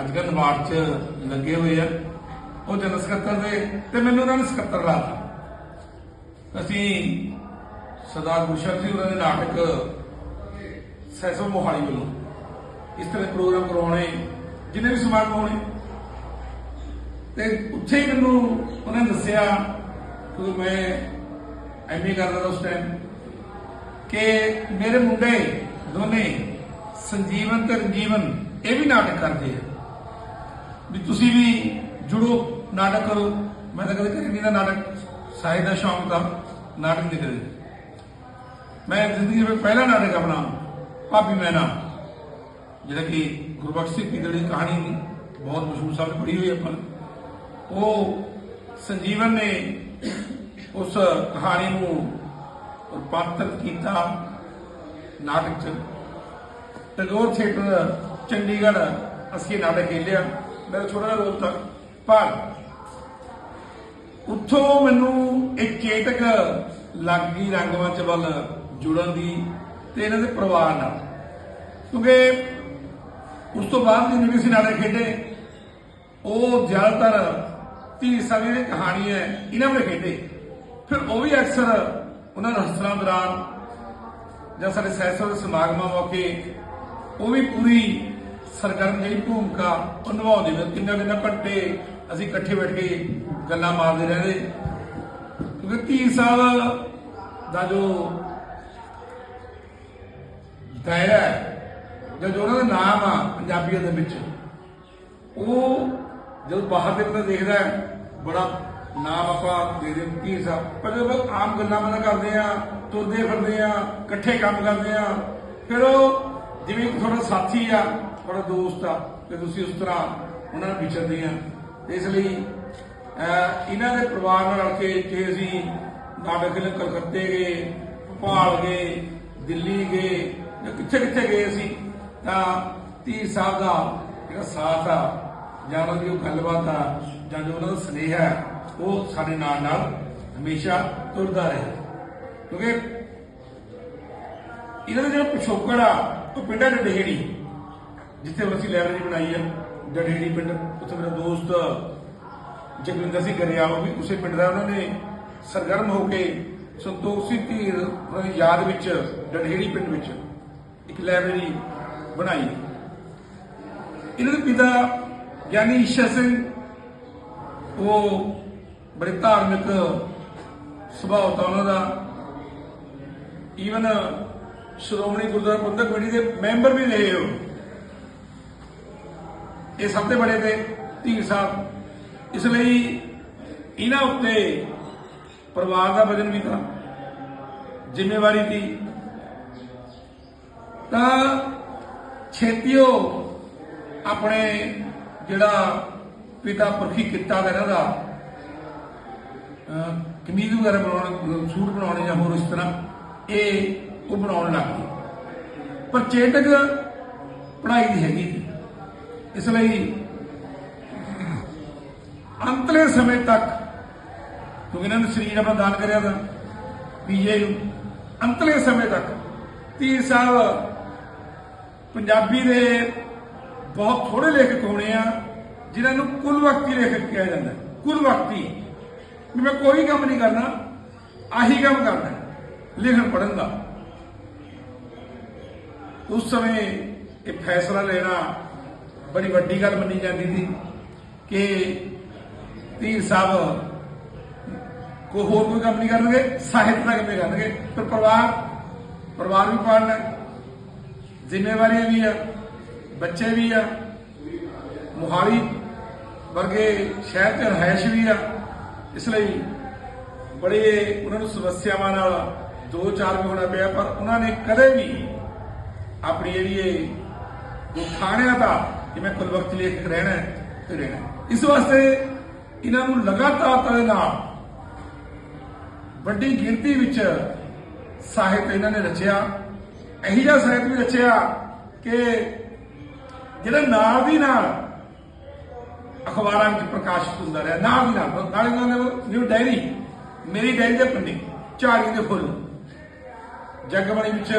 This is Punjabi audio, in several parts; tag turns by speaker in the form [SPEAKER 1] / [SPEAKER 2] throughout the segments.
[SPEAKER 1] ਅੱਜ ਕੱਲ੍ਹ ਨਵਾੜ 'ਚ ਲੱਗੇ ਹੋਏ ਆ। ਉਹ ਜਨਰਲ ਸਕੱਤਰ ਦੇ ਤੇ ਮੈਨੂੰ ਉਹਨਾਂ ਨੇ ਸਕੱਤਰ ਲਾਤਾ ਅਸੀਂ ਸਰਦਾਰ ਗੁਰਸ਼ਰਨ ਸਿੰਘ ਉਹਨਾਂ ਦੇ ਨਾਟਕ ਸੈਸੋ ਮੋਹਾਲੀ ਵੱਲੋਂ ਇਸ ਤਰ੍ਹਾਂ ਦੇ ਪ੍ਰੋਗਰਾਮ ਕਰਵਾਉਣੇ, ਜਿੰਨੇ ਵੀ ਸਮਾਗਮ ਹੋਣੇ। ਤੇ ਉੱਥੇ ਹੀ ਮੈਨੂੰ ਉਹਨਾਂ ਨੇ ਦੱਸਿਆ ਕਿ ਮੈਂ ਐਮਏ ਕਰਦਾ ਉਸ ਟਾਈਮ ਕਿ ਮੇਰੇ ਮੁੰਡੇ ਦੋਨੇ ਸੰਜੀਵਨ ਤੇ ਰੰਜੀਵਨ ਇਹ ਵੀ ਨਾਟਕ ਕਰਦੇ ਆ। ਵੀ ਤੁਸੀਂ ਵੀ ਜੁੜੋ, ਨਾਟਕ ਕਰੋ। ਮੈਂ ਤਾਂ ਕਦੇ ਕਰੀ ਨਹੀਂ ਦਾ ਨਾਟਕ। ਸਾਹਿਤ ਦਾ ਸ਼ੌਂਕ ਦਾ ਨਾਟਕ ਨਹੀਂ ਕਰੇ ਮੈਂ ਜ਼ਿੰਦਗੀ ਵਿੱਚ ਪਹਿਲਾ ਨਾਟਕ ਆਪਣਾ, ਭਾਬੀ ਮੈਨਾ ਜਿਹੜਾ ਕਿ ਗੁਰਬਖਸ਼ ਸਿੰਘ ਦੀ ਜਿਹੜੀ ਕਹਾਣੀ ਦੀ ਬਹੁਤ ਮਸ਼ਹੂਰ ਸਾਹਿਬ ਨੇ ਪੜ੍ਹੀ ਹੋਈ ਆਪਾਂ ਉਹ ਸੰਜੀਵਨ ਨੇ ਉਸ ਕਹਾਣੀ ਨੂੰ ਰੂਪਾਂਤਰਿਤ ਕੀਤਾ ਨਾਟਕ ਚ। ਟੈਗੋਰ ਥੀਏਟਰ ਚੰਡੀਗੜ੍ਹ ਅਸੀਂ ਇਹ ਨਾਟਕ ਖੇਲਿਆ। ਮੇਰਾ ਛੋਟਾ ਜਿਹਾ ਰੋਲ ਤੱਕ ਪਰ ਉੱਥੋਂ ਮੈਨੂੰ ਇੱਕ ਚੇਤਕ ਲੱਗ ਗਈ ਰੰਗਮੰਚ ਵੱਲ ਜੁੜਨ ਦੀ ਤੇ ਇਹਨਾਂ ਦੇ ਪਰਿਵਾਰ ਨਾਲ। ਕਿਉਂਕਿ ਉਸ ਤੋਂ ਬਾਅਦ ਜਿੰਨੇ ਵੀ ਅਸੀਂ ਨਾਟਕ ਖੇਡੇ, ਉਹ ਜ਼ਿਆਦਾਤਰ ਧੀ ਸਾਡੀ ਦੀ ਕਹਾਣੀ ਹੈ, ਇਹਨਾਂ ਨੇ ਖੇਡੇ। ਫਿਰ ਉਹ ਵੀ ਅਕਸਰ ਉਹਨਾਂ ਰਸਲਾਂ ਦੌਰਾਨ ਜਾਂ ਸਾਡੇ ਸੈਸਰ ਦੇ ਸਮਾਗਮਾਂ ਮੌਕੇ ਉਹ ਵੀ ਪੂਰੀ ਸਰਗਰਮ ਜਿਹੜੀ ਭੂਮਿਕਾ ਉਹ ਨਿਭਾਉਂਦੇ ਨੇ ਕਿੰਨਾ ਕਿੰਨਾ ਘੰਟੇ ਅਸੀਂ ਇਕੱਠੇ ਬੈਠ ਕੇ ਗੱਲਾਂ ਮਾਰਦੇ ਰਹਿੰਦੇ। ਕਿਉਂਕਿ ਧੀ ਸਾਹਿਬ ਦਾ ਜੋ ਦਾਇਰਾ ਜਾਂ ਜੋ ਉਹਨਾਂ ਦਾ ਨਾਮ ਆ ਪੰਜਾਬੀਆਂ ਦੇ ਵਿੱਚ, ਉਹ ਜਦੋਂ ਬਾਹਰ ਦੇ ਬੰਦਾ ਦੇਖਦਾ ਬੜਾ ਨਾਮ ਆਪਾਂ ਦੇ ਦੇ ਕੀ ਸਾਹਿਬ ਪਰ ਜਦੋਂ ਆਮ ਗੱਲਾਂ ਬਾਤਾਂ ਕਰਦੇ ਆ ਤੁਰਦੇ ਫਿਰਦੇ ਆ ਇਕੱਠੇ ਕੰਮ ਕਰਦੇ ਆ ਫਿਰ ਉਹ ਜਿਵੇਂ ਤੁਹਾਡਾ ਸਾਥੀ ਆ ਤੁਹਾਡਾ ਦੋਸਤ ਆ ਤੇ ਤੁਸੀਂ ਉਸ ਤਰ੍ਹਾਂ ਉਹਨਾਂ ਨਾਲ ਵਿਚਰਦੇ ਆ। ਇਸ ਲਈ ਇਹਨਾਂ ਦੇ ਪਰਿਵਾਰ ਨਾਲ ਰਲ ਕੇ ਕਿ ਅਸੀਂ ਨਾਟਕ ਕਲਕੱਤੇ ਗਏ, ਭੋਪਾਲ ਗਏ, ਦਿੱਲੀ ਗਏ ਜਾਂ ਕਿੱਥੇ ਕਿੱਥੇ ਗਏ ਅਸੀਂ, ਤਾਂ ਧੀ ਸਾਹਿਬ ਦਾ ਜਿਹੜਾ ਸਾਥ ਆ, ਜਾਂ ਉਹਨਾਂ ਦੀ ਉਹ ਗੱਲਬਾਤ ਆ, ਜਾਂ ਜੋ ਉਹਨਾਂ ਦਾ ਸਨੇਹ ਹੈ ਉਹ ਸਾਡੇ ਨਾਲ ਨਾਲ ਹਮੇਸ਼ਾ ਤੁਰਦਾ ਰਹੇ। ਕਿਉਂਕਿ ਇਹਨਾਂ ਦਾ ਜਿਹੜਾ ਪਿਛੋਕੜ ਆ, ਉਹ ਪਿੰਡਾਂ ਦੇ ਡਹੇੜੀ ਜਿੱਥੇ ਅਸੀਂ ਲਾਇਬ੍ਰੇਰੀ ਬਣਾਈ ਹੈ ਡਹੇੜੀ ਪਿੰਡ, ਉੱਥੇ ਮੇਰਾ ਦੋਸਤ ਜਗਵਿੰਦਰ ਸਿੰਘ ਗਰੇਆ ਉਹ ਵੀ ਉਸੇ ਪਿੰਡ ਦਾ, ਉਹਨਾਂ ਨੇ ਸਰਗਰਮ ਹੋ ਕੇ ਸੰਤੋਖ ਸਿੰਘ ਧੀਰ, ਉਹਨਾਂ ਦੀ ਯਾਦ ਵਿੱਚ ਡਢੇੜੀ ਪਿੰਡ ਵਿੱਚ ਇੱਕ ਲਾਇਬ੍ਰੇਰੀ ਬਣਾਈ। ਇਹਨਾਂ ਦੇ ਪਿਤਾ ਗਿਆਨੀ ਈਸ਼ਰ ਸਿੰਘ, ਉਹ ਬੜੇ ਧਾਰਮਿਕ ਸੁਭਾਅ ਦਾ ਉਹਨਾਂ ਦਾ। ਈਵਨ ਸ਼੍ਰੋਮਣੀ ਗੁਰਦੁਆਰਾ ਪ੍ਰਬੰਧਕ ਕਮੇਟੀ ਦੇ ਮੈਂਬਰ ਵੀ ਰਹੇ ਹੋ ਇਹ ਸਭ ਤੋਂ ਬੜੇ ਤੇ ਧੀਰ ਸਾਹਿਬ। ਇਸ ਲਈ ਇਹਨਾਂ ਉੱਤੇ ਪਰਿਵਾਰ ਦਾ ਵਜਨ ਵੀ ਤਾਂ ਜ਼ਿੰਮੇਵਾਰੀ ਦੀ। ਤਾਂ ਛੇਤੀਓ ਆਪਣੇ ਜਿਹੜਾ ਪਿਤਾ ਪੁਰਖੀ ਕਿੱਤਾ ਦਾ ਇਹਨਾਂ ਦਾ ਕਮੀਜ਼ ਵਗੈਰਾ ਬਣਾਉਣ, ਸੂਟ ਬਣਾਉਣੇ ਜਾਂ ਹੋਰ ਇਸ ਤਰ੍ਹਾਂ, ਇਹ ਉਹ ਬਣਾਉਣ ਲੱਗ ਗਏ। ਪਰ ਚੇਤਕ ਪੜ੍ਹਾਈ ਦੀ ਹੈਗੀ ਇਸ ਲਈ ਅੰਤਲੇ ਸਮੇਂ ਤੱਕ, ਕਿਉਂਕਿ ਇਹਨਾਂ ਨੇ ਸਰੀਰ ਆਪਣਾ ਦਾਨ ਕਰਿਆ ਤਾਂ ਪੀਏ ਨੂੰ, ਅੰਤਲੇ ਸਮੇਂ ਤੱਕ, ਧੀਰ ਸਾਹਿਬ ਪੰਜਾਬੀ ਦੇ ਬਹੁਤ ਥੋੜੇ ਲੇਖਕ ਹੋਣੇ ਆ, ਜਿਨ੍ਹਾਂ ਨੂੰ ਕੁੱਲ ਵਕਤੀ ਲੇਖਕ ਕਿਹਾ ਜਾਂਦਾ। ਕੁੱਲ ਵਕਤੀ। ਵੀ ਮੈਂ ਕੋਈ ਕੰਮ ਨਹੀਂ ਕਰਨਾ, ਆਹੀ ਕੰਮ ਕਰਨਾ, ਲਿਖਣ ਪੜ੍ਹਨ ਦਾ। ਉਸ ਸਮੇਂ ਇਹ ਫੈਸਲਾ ਲੈਣਾ ਬੜੀ ਵੱਡੀ ਗੱਲ ਮੰਨੀ ਜਾਂਦੀ ਸੀ ਕਿ ਧੀਰ ਸਾਹਿਬ ਕੋ ਹੋਰ ਕੋਈ ਕੰਮ ਨਹੀਂ ਕਰਨਗੇ, ਸਾਹਿਤ ਦਾ ਕੰਮ ਕਰਨਗੇ ਪਰ ਪਰਿਵਾਰ ਪਰਿਵਾਰ ਵੀ ਪਾਲਣਾ ਜ਼ਿੰਮੇਵਾਰੀਆਂ ਵੀ ਆ, ਬੱਚੇ ਵੀ ਆ, ਮੁਹਾਲੀ ਵਰਗੇ ਸ਼ਹਿਰ ਤੇ ਰਹਿਸ਼ ਵੀ ਆ, ਇਸ ਲਈ ਬੜੇ ਉਹਨਾਂ ਨੂੰ ਸਮੱਸਿਆਵਾਂ ਨਾਲ ਦੋ ਚਾਰ ਵੀ ਹੋਣਾ ਪਿਆ, ਪਰ ਉਹਨਾਂ ਨੇ ਕਦੇ ਵੀ ਆਪਣੀ ਜਿਹੜੀ ਇਹ ਦੁਖਾਣਿਆ ਦਾ ਕਿ ਮੈਂ ਕੁਲਵਕਤ ਲੇਖਕ ਰਹਿਣਾ ਹੈ ਤੇ ਰਹਿਣਾ ਇਸ ਵਾਸਤੇ ਇਹਨਾਂ ਨੂੰ ਲਗਾਤਾਰ ਦੇ ਨਾਲ ਵੱਡੀ ਗਿਣਤੀ ਵਿੱਚ ਸਾਹਿਤ ਇਹਨਾਂ ਨੇ ਰਚਿਆ। ਇਹੀ ਜਿਹਾ ਸਾਹਿਤ ਵੀ ਰਚਿਆ ਕਿ ਜਿਹੜਾ ਨਾਲ ਦੀ ਨਾਲ ਅਖਬਾਰਾਂ ਵਿੱਚ ਪ੍ਰਕਾਸ਼ਿਤ ਹੁੰਦਾ ਰਿਹਾ ਨਾਲ। ਦੀ ਨਾਲ ਇਹਨਾਂ ਨੇ ਨਿਊ ਡਾਇਰੀ ਮੇਰੀ ਡਾਇਰੀ ਦੇ ਪੰਨੇ ਝਾੜੀ ਦੇ ਫੁੱਲ। ਜਗਬਾਣੀ ਵਿੱਚ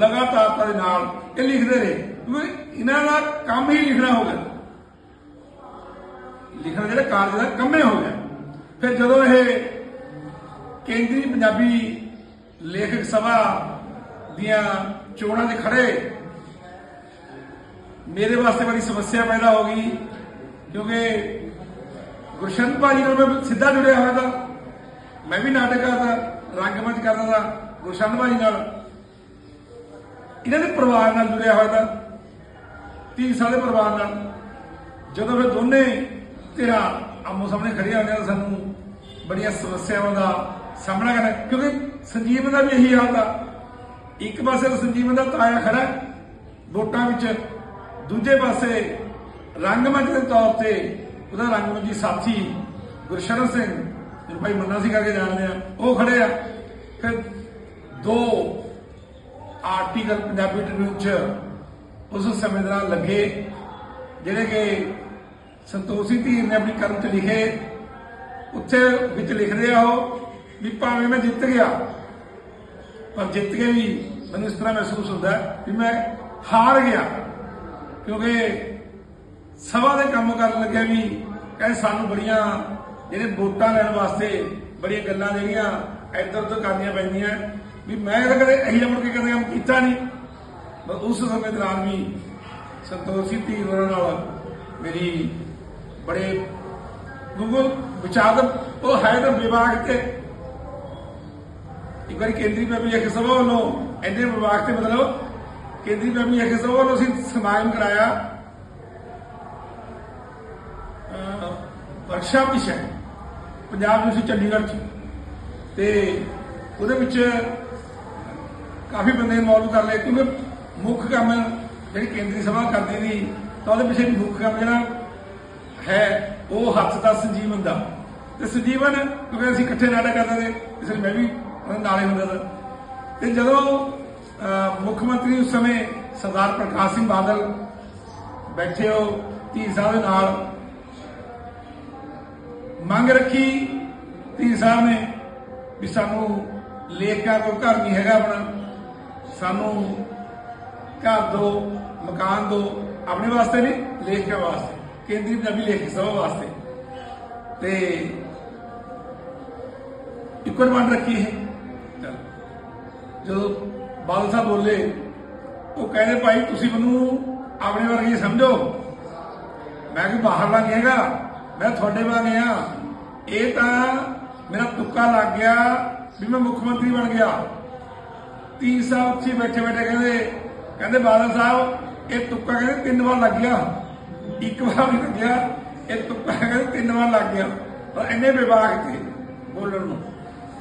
[SPEAKER 1] ਲਗਾਤਾਰਤਾ ਦੇ ਨਾਲ ਇਹ ਲਿਖਦੇ ਰਹੇ। ਇਹਨਾਂ ਦਾ ਕੰਮ ਹੀ ਲਿਖਣਾ ਹੋ ਗਿਆ। ਲਿਖਣਾ ਜਿਹੜਾ ਕਾਲਜ ਦਾ ਕੰਮੇ ਹੋ ਗਿਆ। ਫਿਰ ਜਦੋਂ ਇਹ ਕੇਂਦਰੀ ਪੰਜਾਬੀ ਲੇਖਕ ਸਭਾ ਦੀਆਂ ਚੋਣਾਂ ਦੇ ਖੜੇ, ਮੇਰੇ ਵਾਸਤੇ ਬੜੀ ਸਮੱਸਿਆ ਪੈਦਾ ਹੋ ਗਈ, ਕਿਉਂਕਿ ਗੁਰਸ਼ਰਨ ਭਾਜੀ ਨਾਲ ਮੈਂ ਸਿੱਧਾ ਜੁੜਿਆ ਹੋਇਆ ਤਾਂ, ਮੈਂ ਵੀ ਨਾਟਕ ਕਰਦਾ, ਰੰਗਮੰਚ ਕਰਦਾ ਤਾਂ ਗੁਰਸ਼ਰਨ ਭਾਜੀ ਨਾਲ। ਇਹਨਾਂ ਦੇ ਪਰਿਵਾਰ ਨਾਲ ਜੁੜਿਆ ਹੋਇਆ ਤਾਂ ਧੀ ਸਾਡੇ ਪਰਿਵਾਰ ਨਾਲ। ਜਦੋਂ ਫਿਰ ਦੋਨੇ ਤੇਰਾ ਆਮੋ ਸਾਹਮਣੇ ਖੜੀਆਂ ਹੁੰਦੀਆਂ ਤਾਂ ਸਾਨੂੰ ਬੜੀਆਂ ਸਮੱਸਿਆਵਾਂ ਦਾ ਸਾਹਮਣਾ ਕਰਨਾ ਕਿਉਂਕਿ ਸੰਜੀਵ ਦਾ ਵੀ ਇਹੀ ਹਾਲ ਆ। ਇੱਕ ਪਾਸੇ ਤਾਂ ਸੰਜੀਵ ਦਾ ਤਾਇਆ ਖੜਾ ਵੋਟਾਂ ਵਿੱਚ। ਦੂਜੇ ਪਾਸੇ ਰੰਗਮੰਚ ਦੇ ਤੌਰ ਤੇ ਉਹਦਾ ਰੰਗਮੰਚੀ ਸਾਥੀ ਗੁਰਸ਼ਰਨ ਸਿੰਘ, ਜਿਹਨੂੰ ਭਾਈ ਮੰਨਾ ਸੀ ਕਰਕੇ ਜਾਣਦੇ ਆ, ਉਹ ਖੜੇ ਆ। ਫਿਰ ਦੋ ਆਰਟੀਕਲ ਪੰਜਾਬੀ ਟ੍ਰਿਬਿਊਨ ਚ ਉਸ ਸਮੇਂ ਦੌਰਾਨ ਲੱਗੇ, ਜਿਹੜੇ ਕਿ ਸੰਤੋਸ਼ੀ ਧੀਰ ਨੇ ਆਪਣੀ ਕਲਮ ਚ ਲਿਖੇ, ਉੱਥੇ ਵਿੱਚ ਲਿਖਦੇ ਆ ਉਹ ਵੀ ਭਾਵੇਂ ਮੈਂ ਜਿੱਤ ਗਿਆ, ਪਰ ਜਿੱਤ ਕੇ ਵੀ ਮੈਨੂੰ ਇਸ ਤਰ੍ਹਾਂ ਮਹਿਸੂਸ ਹੁੰਦਾ ਹੈ ਵੀ ਮੈਂ ਹਾਰ ਗਿਆ। ਕਿਉਂਕਿ ਸਭਾ ਦੇ ਕੰਮ ਕਰਨ ਲੱਗਿਆ ਵੀ ਕਹਿੰਦੇ ਸਾਨੂੰ ਬੜੀਆਂ, ਜਿਹੜੇ ਵੋਟਾਂ ਲੈਣ ਵਾਸਤੇ ਬੜੀਆਂ ਗੱਲਾਂ ਜਿਹੜੀਆਂ ਇੱਧਰ ਉੱਧਰ ਕਰਨੀਆਂ ਪੈਂਦੀਆਂ, ਵੀ ਮੈਂ ਤਾਂ ਕਦੇ ਇਹੀ ਮੁੜ ਕੇ ਕਦੇ ਕੰਮ ਕੀਤਾ ਨਹੀਂ। ਉਸ ਸਮੇਂ ਦੌਰਾਨ ਵੀ ਸੰਤੋਸ਼ੀ ਧੀਰ ਹੋਰਾਂ ਨਾਲ ਮੇਰੀ ਬੜੇ ਗੂਗਲ ਵਿਚਾਰ ਉਹ ਹੈ ਤਾਂ ਵਿਭਾਗ ਤੇ। ਇੱਕ ਵਾਰੀ ਕੇਂਦਰੀ ਪੰਜਾਬੀ ਇੱਕ ਸਭਾ ਵੱਲੋਂ ਇੰਨੇ ਵਿਭਾਗ ਤੇ ਮਤਲਬ ਕੇਂਦਰੀ ਪੰਜਾਬੀ ਇੱਕ ਸਭਾ ਵੱਲੋਂ ਅਸੀਂ ਸਮਾਗਮ ਕਰਾਇਆ। ਵਰਕਸ਼ਾਪ ਵਿਸ਼ਾ ਪੰਜਾਬ ਯੂਨੀਵਰਸਿਟੀ ਚੰਡੀਗੜ੍ਹ ਚ। ਤੇ ਉਹਦੇ ਵਿੱਚ ਕਾਫੀ ਬੰਦੇ ਇਨਵੋਲਵ ਕਰ ਲਏ ਕਿਉਂਕਿ ਮੁੱਖ ਕੰਮ ਜਿਹੜੀ ਕੇਂਦਰੀ ਸਭਾ ਕਰਦੀ ਸੀ, ਤਾਂ ਉਹਦੇ ਪਿੱਛੇ ਮੁੱਖ ਕੰਮ ਜਿਹੜਾ ਹੈ, ਉਹ ਹੱਥ ਦਾ ਸੰਜੀਵਨ ਦਾ। ਤੇ ਸੰਜੀਵਨ, ਕਿਉਂਕਿ ਅਸੀਂ ਇਕੱਠੇ ਨਾਟਕ ਕਰਦੇ ਤੇ ਇਸ ਲਈ ਮੈਂ ਵੀ ਉਹਨਾਂ ਦੇ ਨਾਲੇ ਹੁੰਦਾ ਸੀ। ਤੇ ਜਦੋਂ ਮੁੱਖ ਮੰਤਰੀ ਉਸ ਸਮੇਂ ਸਰਦਾਰ ਪ੍ਰਕਾਸ਼ ਸਿੰਘ ਬਾਦਲ ਬੈਠੇ ਹੋ ਧੀ ਸਾਹਿਬ ਦੇ ਨਾਲ, ਮੰਗ ਰੱਖੀ ਧੀ ਸਾਹਿਬ ਨੇ ਵੀ ਸਾਨੂੰ ਲੇਖਕਾਂ ਕੋਲ ਘਰ ਨਹੀਂ ਹੈਗਾ ਆਪਣਾ, ਸਾਨੂੰ ਘਰ ਦੋ, ਮਕਾਨ ਦੋ, ਆਪਣੇ ਵਾਸਤੇ ਨਹੀਂ, ਲੇਖਕਾਂ ਵਾਸਤੇ। ਕੇਂਦਰੀ ਪੰਜਾਬੀ ਲੇਖਕ ਸਭਾ ਵਾਸਤੇ। ਤੇ ਇੱਕੋ ਡਿਮਾਂਡ ਰੱਖੀ ਹੈ ਜਦੋਂ ਬਾਦਲ ਸਾਹਿਬ ਬੋਲੇ, ਉਹ ਕਹਿੰਦੇ, ਭਾਈ, ਤੁਸੀਂ ਮੈਨੂੰ ਆਪਣੇ ਵਰਗੇ ਸਮਝੋ। ਮੈਂ ਕਿ ਬਾਹਰਲਾ ਨਹੀਂ ਹੈਗਾ। ਮੈਂ ਤੁਹਾਡੇ ਵਾਂਗ ਆ ਇਹ ਤਾਂ ਮੇਰਾ ਤੁੱਕਾ ਲੱਗ ਗਿਆ ਵੀ ਮੈਂ ਮੁੱਖ ਮੰਤਰੀ ਬਣ ਗਿਆ। ਤੀਰ ਸਾਲ ਉੱਥੇ ਬੈਠੇ ਬੈਠੇ ਕਹਿੰਦੇ ਕਹਿੰਦੇ ਬਾਦਲ ਸਾਹਿਬ, ਇਹ ਤੁੱਕਾ ਕਹਿੰਦੇ ਤਿੰਨ ਵਾਰ ਲੱਗ ਗਿਆ। ਇੱਕ ਵਾਰ ਨਹੀਂ ਲੱਗਿਆ, ਇਹ ਤੁੱਕਾ ਕਹਿੰਦੇ ਤਿੰਨ ਵਾਰ ਲੱਗ ਗਿਆ। ਪਰ ਇੰਨੇ ਵਿਭਾਗ ਤੇ ਬੋਲਣ ਨੂੰ।